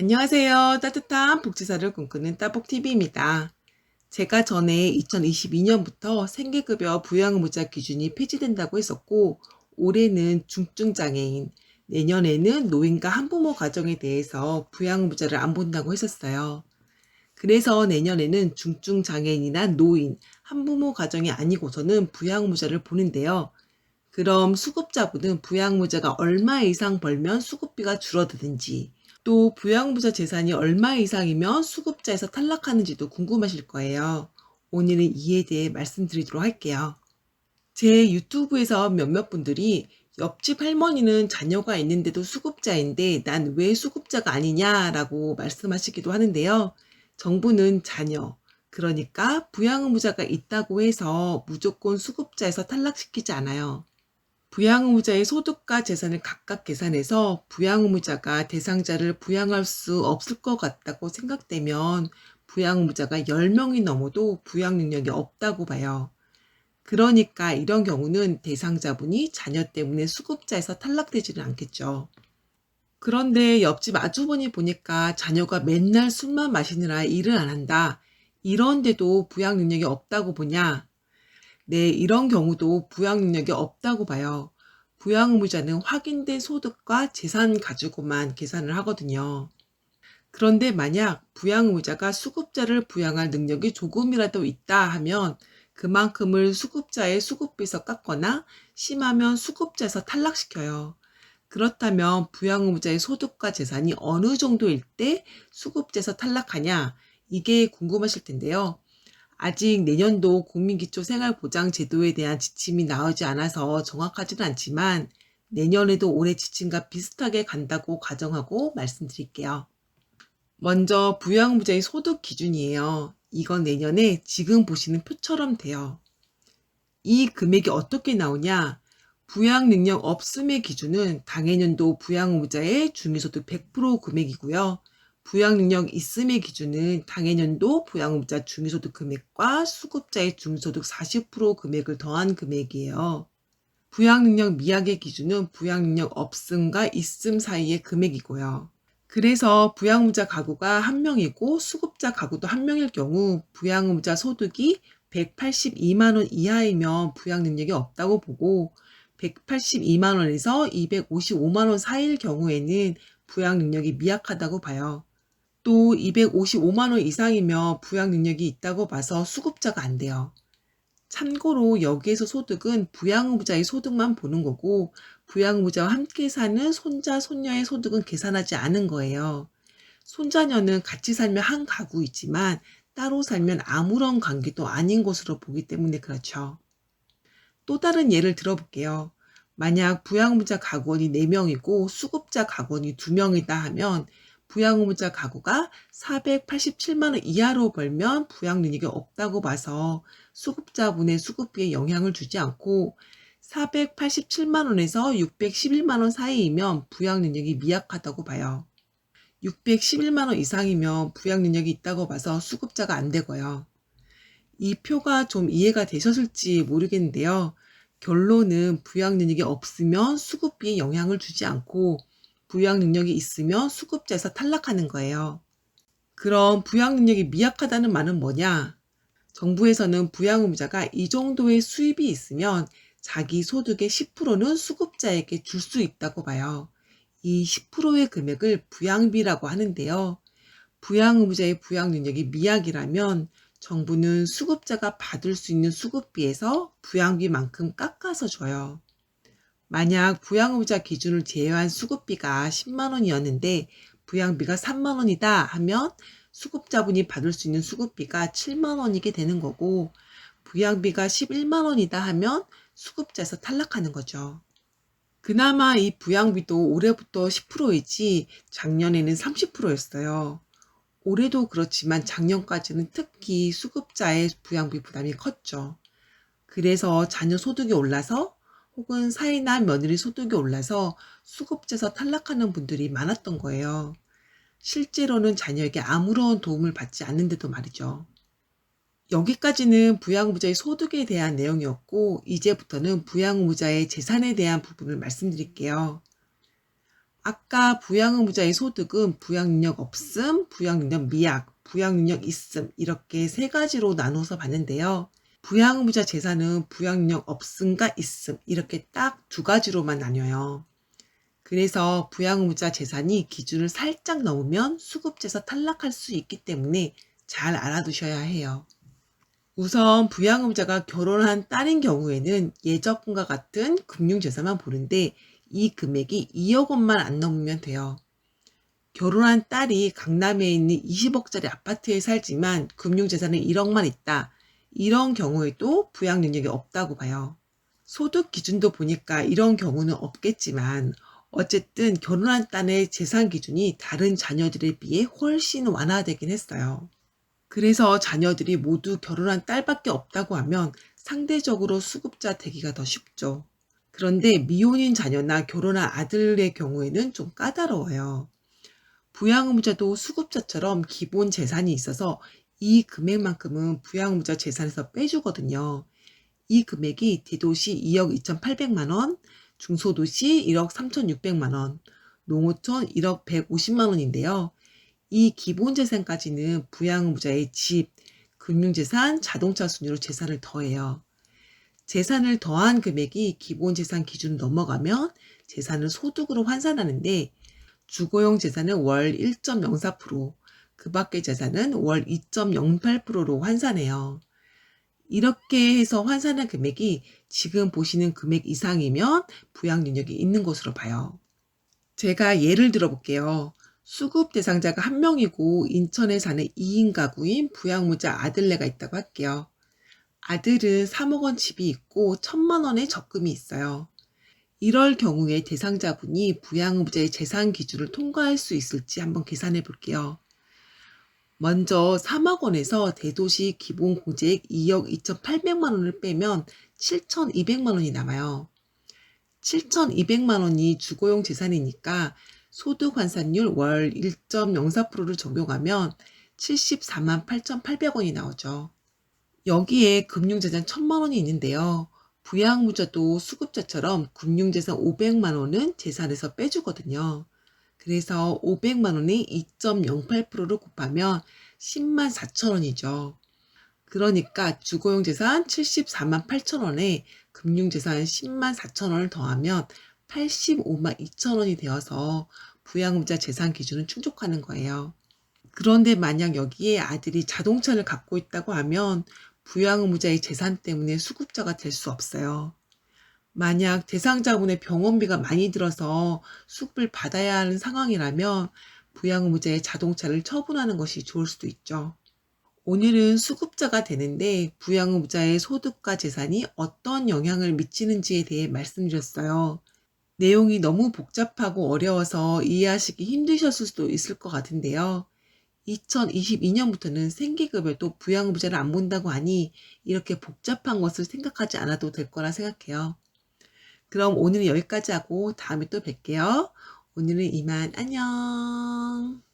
안녕하세요. 따뜻한 복지사를 꿈꾸는 따복TV입니다. 제가 전에 2022년부터 생계급여 부양의무자 기준이 폐지된다고 했었고, 올해는 중증장애인, 내년에는 노인과 한부모 가정에 대해서 부양의무자를 안 본다고 했었어요. 그래서 내년에는 중증장애인이나 노인, 한부모 가정이 아니고서는 부양의무자를 보는데요. 그럼 수급자분은 부양의무자가 얼마 이상 벌면 수급비가 줄어드는지, 또 부양부자 재산이 얼마 이상이면 수급자에서 탈락하는지도 궁금하실 거예요. 오늘은 이에 대해 말씀드리도록 할게요. 제 유튜브에서 몇몇 분들이 옆집 할머니는 자녀가 있는데도 수급자인데 난 왜 수급자가 아니냐라고 말씀하시기도 하는데요. 정부는 자녀, 그러니까 부양의무자가 있다고 해서 무조건 수급자에서 탈락시키지 않아요. 부양의무자의 소득과 재산을 각각 계산해서 부양의무자가 대상자를 부양할 수 없을 것 같다고 생각되면 부양의무자가 10명이 넘어도 부양 능력이 없다고 봐요. 그러니까 이런 경우는 대상자분이 자녀 때문에 수급자에서 탈락되지는 않겠죠. 그런데 옆집 아주버니 보니까 자녀가 맨날 술만 마시느라 일을 안 한다. 이런데도 부양 능력이 없다고 보냐? 네, 이런 경우도 부양 능력이 없다고 봐요. 부양 의무자는 확인된 소득과 재산 가지고만 계산을 하거든요. 그런데 만약 부양 의무자가 수급자를 부양할 능력이 조금이라도 있다 하면 그만큼을 수급자의 수급비에서 깎거나 심하면 수급자에서 탈락시켜요. 그렇다면 부양 의무자의 소득과 재산이 어느 정도일 때 수급자에서 탈락하냐? 이게 궁금하실 텐데요. 아직 내년도 국민기초생활보장제도에 대한 지침이 나오지 않아서 정확하지는 않지만 내년에도 올해 지침과 비슷하게 간다고 가정하고 말씀드릴게요. 먼저 부양부자의 소득 기준이에요. 이건 내년에 지금 보시는 표처럼 돼요. 이 금액이 어떻게 나오냐? 부양 능력 없음의 기준은 당해년도 부양의무자의 중위소득 100% 금액이고요. 부양 능력 있음의 기준은 당해년도 부양의무자 중위소득 금액과 수급자의 중위소득 40% 금액을 더한 금액이에요. 부양 능력 미약의 기준은 부양 능력 없음과 있음 사이의 금액이고요. 그래서 부양의무자 가구가 한 명이고 수급자 가구도 한 명일 경우 부양의무자 소득이 182만 원 이하이면 부양 능력이 없다고 보고 182만 원에서 255만 원 사이일 경우에는 부양 능력이 미약하다고 봐요. 또 255만 원 이상이면 부양 능력이 있다고 봐서 수급자가 안 돼요. 참고로 여기에서 소득은 부양의무자의 소득만 보는 거고 부양의무자와 함께 사는 손자, 손녀의 소득은 계산하지 않은 거예요. 손자녀는 같이 살면 한 가구이지만 따로 살면 아무런 관계도 아닌 것으로 보기 때문에 그렇죠. 또 다른 예를 들어볼게요. 만약 부양의무자 가구원이 4명이고 수급자 가구원이 2명이다 하면 부양의무자 가구가 487만 원 이하로 벌면 부양 능력이 없다고 봐서 수급자분의 수급비에 영향을 주지 않고 487만 원에서 611만 원 사이이면 부양 능력이 미약하다고 봐요. 611만 원 이상이면 부양 능력이 있다고 봐서 수급자가 안 되고요. 이 표가 좀 이해가 되셨을지 모르겠는데요. 결론은 부양 능력이 없으면 수급비에 영향을 주지 않고 부양 능력이 있으면 수급자에서 탈락하는 거예요. 그럼 부양 능력이 미약하다는 말은 뭐냐? 정부에서는 부양 의무자가 이 정도의 수입이 있으면 자기 소득의 10%는 수급자에게 줄 수 있다고 봐요. 이 10%의 금액을 부양비라고 하는데요. 부양 의무자의 부양 능력이 미약이라면 정부는 수급자가 받을 수 있는 수급비에서 부양비만큼 깎아서 줘요. 만약 부양의무자 기준을 제외한 수급비가 10만 원이었는데 부양비가 3만 원이다 하면 수급자분이 받을 수 있는 수급비가 7만 원이게 되는 거고 부양비가 11만 원이다 하면 수급자에서 탈락하는 거죠. 그나마 이 부양비도 올해부터 10%이지 작년에는 30%였어요. 올해도 그렇지만 작년까지는 특히 수급자의 부양비 부담이 컸죠. 그래서 자녀 소득이 올라서 혹은 사이나 며느리 소득이 올라서 수급자에서 탈락하는 분들이 많았던 거예요. 실제로는 자녀에게 아무런 도움을 받지 않는데도 말이죠. 여기까지는 부양의무자의 소득에 대한 내용이었고 이제부터는 부양의무자의 재산에 대한 부분을 말씀드릴게요. 아까 부양의무자의 소득은 부양능력 없음, 부양능력 미약, 부양능력 있음 이렇게 세 가지로 나눠서 봤는데요. 부양의무자 재산은 부양능력 없음과 있음 이렇게 딱 두 가지로만 나뉘어요. 그래서 부양의무자 재산이 기준을 살짝 넘으면 수급제에서 탈락할 수 있기 때문에 잘 알아두셔야 해요. 우선 부양의무자가 결혼한 딸인 경우에는 예적금과 같은 금융재산만 보는데 이 금액이 2억 원만 안 넘으면 돼요. 결혼한 딸이 강남에 있는 20억짜리 아파트에 살지만 금융재산은 1억만 있다. 이런 경우에도 부양 능력이 없다고 봐요. 소득 기준도 보니까 이런 경우는 없겠지만 어쨌든 결혼한 딸의 재산 기준이 다른 자녀들에 비해 훨씬 완화되긴 했어요. 그래서 자녀들이 모두 결혼한 딸밖에 없다고 하면 상대적으로 수급자 되기가 더 쉽죠. 그런데 미혼인 자녀나 결혼한 아들의 경우에는 좀 까다로워요. 부양의무자도 수급자처럼 기본 재산이 있어서 이 금액만큼은 부양의무자 재산에서 빼주거든요. 이 금액이 대도시 2억 2,800만 원, 중소도시 1억 3,600만 원, 농어촌 1억 150만 원인데요. 이 기본 재산까지는 부양의무자의 집, 금융재산, 자동차 순위로 재산을 더해요. 재산을 더한 금액이 기본 재산 기준을 넘어가면 재산을 소득으로 환산하는데 주거용 재산은 월 1.04%, 그 밖의 재산은 월 2.08%로 환산해요. 이렇게 해서 환산한 금액이 지금 보시는 금액 이상이면 부양 능력이 있는 것으로 봐요. 제가 예를 들어 볼게요. 수급 대상자가 한 명이고 인천에 사는 2인 가구인 부양무자 아들네가 있다고 할게요. 아들은 3억 원 집이 있고 1천만 원의 적금이 있어요. 이럴 경우에 대상자분이 부양의무자의 재산 기준을 통과할 수 있을지 한번 계산해 볼게요. 먼저 3억 원에서 대도시 기본 공제액 2억 2,800만 원을 빼면 7,200만 원이 남아요. 7,200만 원이 주거용 재산이니까 소득 환산율 월 1.04%를 적용하면 74만 8,800원이 나오죠. 여기에 금융재산 1천만 원이 있는데요. 부양무자도 수급자처럼 금융재산 500만 원은 재산에서 빼주거든요. 그래서 500만 원에 2.08%를 곱하면 10만 4천 원이죠. 그러니까 주거용 재산 74만 8천 원에 금융재산 10만 4천 원을 더하면 85만 2천 원이 되어서 부양의무자 재산 기준은 충족하는 거예요. 그런데 만약 여기에 아들이 자동차를 갖고 있다고 하면 부양의무자의 재산 때문에 수급자가 될 수 없어요. 만약 대상자분의 병원비가 많이 들어서 수급을 받아야 하는 상황이라면 부양의무자의 자동차를 처분하는 것이 좋을 수도 있죠. 오늘은 수급자가 되는데 부양의무자의 소득과 재산이 어떤 영향을 미치는지에 대해 말씀드렸어요. 내용이 너무 복잡하고 어려워서 이해하시기 힘드셨을 수도 있을 것 같은데요. 2022년부터는 생계급여도 부양부자를 안 본다고 하니 이렇게 복잡한 것을 생각하지 않아도 될 거라 생각해요. 그럼 오늘은 여기까지 하고 다음에 또 뵐게요. 오늘은 이만 안녕.